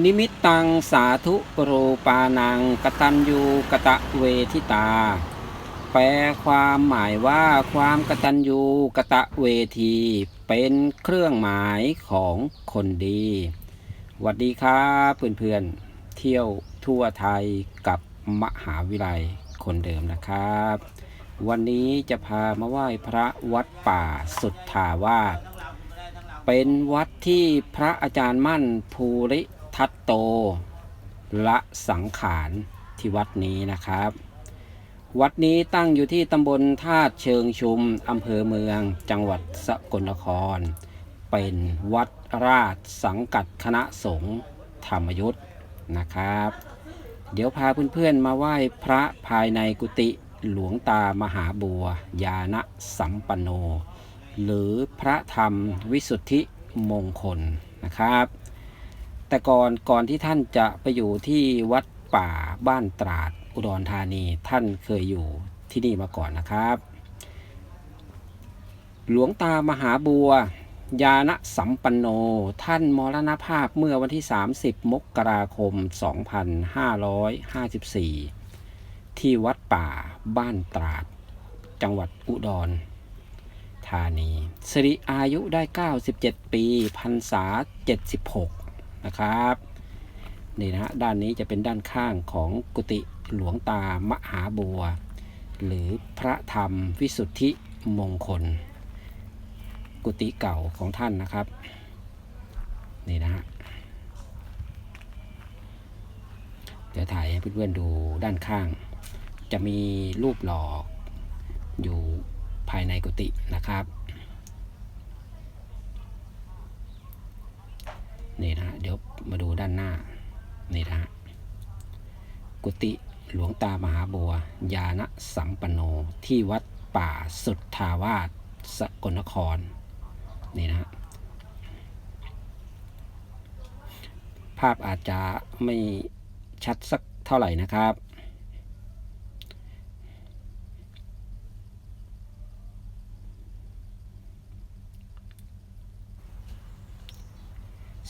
นิมิตตังสาธุโรปานังกตัญญูกะตะเวทิตา แปลความหมายว่าความกตัญญูกะตะเวที เป็นเครื่องหมายของคนดีหวัสดีครับเพื่อนๆเที่ยวทั่วไทยกับมหาวิทยาลัยคนเดิมนะครับ วันนี้จะพามาไหว้พระวัดป่าสุทธาวาสเป็นวัดที่พระอาจารย์มั่นภูริ ทัตโต ละสังขารที่วัดนี้นะครับ วัดนี้ตั้งอยู่ที่ตำบลธาตเชิงชุมอำเภอเมืองจังหวัดสกลนคร เป็นวัดราชสังกัดคณะสงฆ์ธรรมยุทธ์นะครับ เดี๋ยวพาเพื่อนๆมาไหว้พระภายในกุฏิหลวงตามหาบัวยานะสัมปันโน หรือพระธรรมวิสุทธิมงคลนะครับ แต่ก่อนก่อนที่ท่านจะไปอยู่ที่วัดป่าบ้านตราดอุดรธานีท่านเคยอยู่ที่นี่มาก่อนนะครับ หลวงตามหาบัวยานะสัมปันโน ท่านมรณภาพเมื่อวันที่ 30 มกราคม 2554 ที่วัดป่าบ้านตราด จังหวัดอุดรธานีสิริอายุได้ 97 ปีพรรษา 76 นะครับ นี่นะฮะด้านนี้จะเป็นด้านข้างของกุฏิหลวงตามหาบัว หรือพระธรรมวิสุทธิมงคล กุฏิเก่าของท่านนะครับ นี่นะฮะเดี๋ยวถ่ายให้เพื่อนๆดูด้านข้าง จะมีรูปหล่ออยู่ภายในกุฏินะครับ นี่นะฮะเดี๋ยวมาดูด้านหน้า นี่นะฮะกุฏิหลวงตามหาบัวยานสัมปโนที่วัดป่าสุทธาวาสสกลนคร นี่นะฮะภาพอาจจะไม่ชัดสักเท่าไหร่นะครับ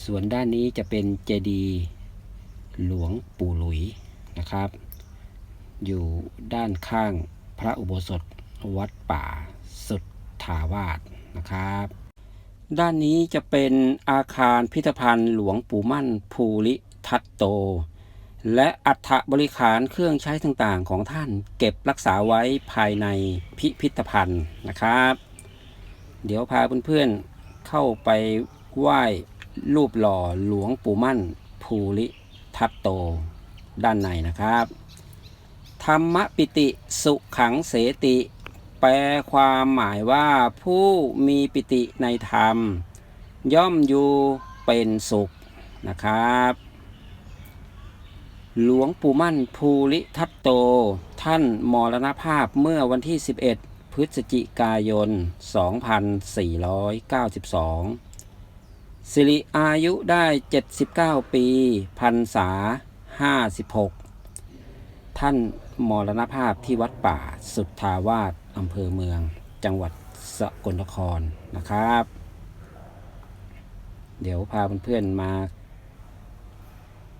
ส่วนด้านนี้จะเป็นเจดีย์หลวงปู่หลุยนะครับ อยู่ด้านข้างพระอุโบสถวัดป่าสุดถาวาสนะครับ ด้านนี้จะเป็นอาคารพิพิธภัณฑ์หลวงปู่มั่นภูริทัตโต และอัฐบริขารเครื่องใช้ต่างๆของท่านเก็บรักษาไว้ภายในพิพิธภัณฑ์นะครับ เดี๋ยวพาเพื่อนๆเข้าไปไหว้ รูปหล่อหลวงปู่มั่น ภูริทัตโต ด้านในนะครับ ธรรมปิติสุขังเสติ แปลความหมายว่าผู้มีปิติในธรรม ย่อมอยู่เป็นสุขนะครับ หลวงปู่มั่นภูริทัตโต ท่านมรณภาพเมื่อวันที่ 11 พฤศจิกายน 2492 สิริอายุได้ 79 ปีพรรษา 56 ท่านมรณภาพที่วัดป่าสุทธาวาสอำเภอเมือง จังหวัดสกลนครนะครับ เดี๋ยวพาเพื่อนๆมา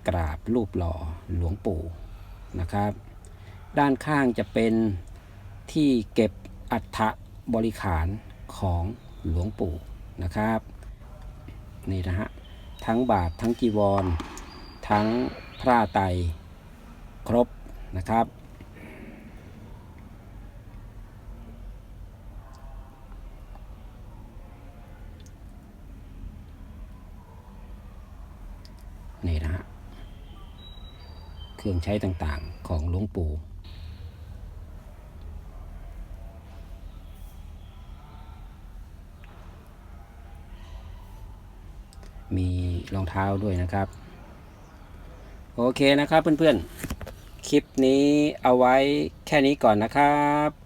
กราบรูปหล่อหลวงปู่นะครับ ด้านข้างจะเป็นที่เก็บอัฐบริขารของหลวงปู่นะครับ นี่นะฮะ ทั้งบาททั้งจีวร ทั้งพระไตครบนะครับ นี่นะฮะ เครื่องใช้ต่างๆของหลวงปู่ มีรองเท้าด้วยนะครับ โอเคนะครับเพื่อนๆ คลิปนี้เอาไว้แค่นี้ก่อนนะครับ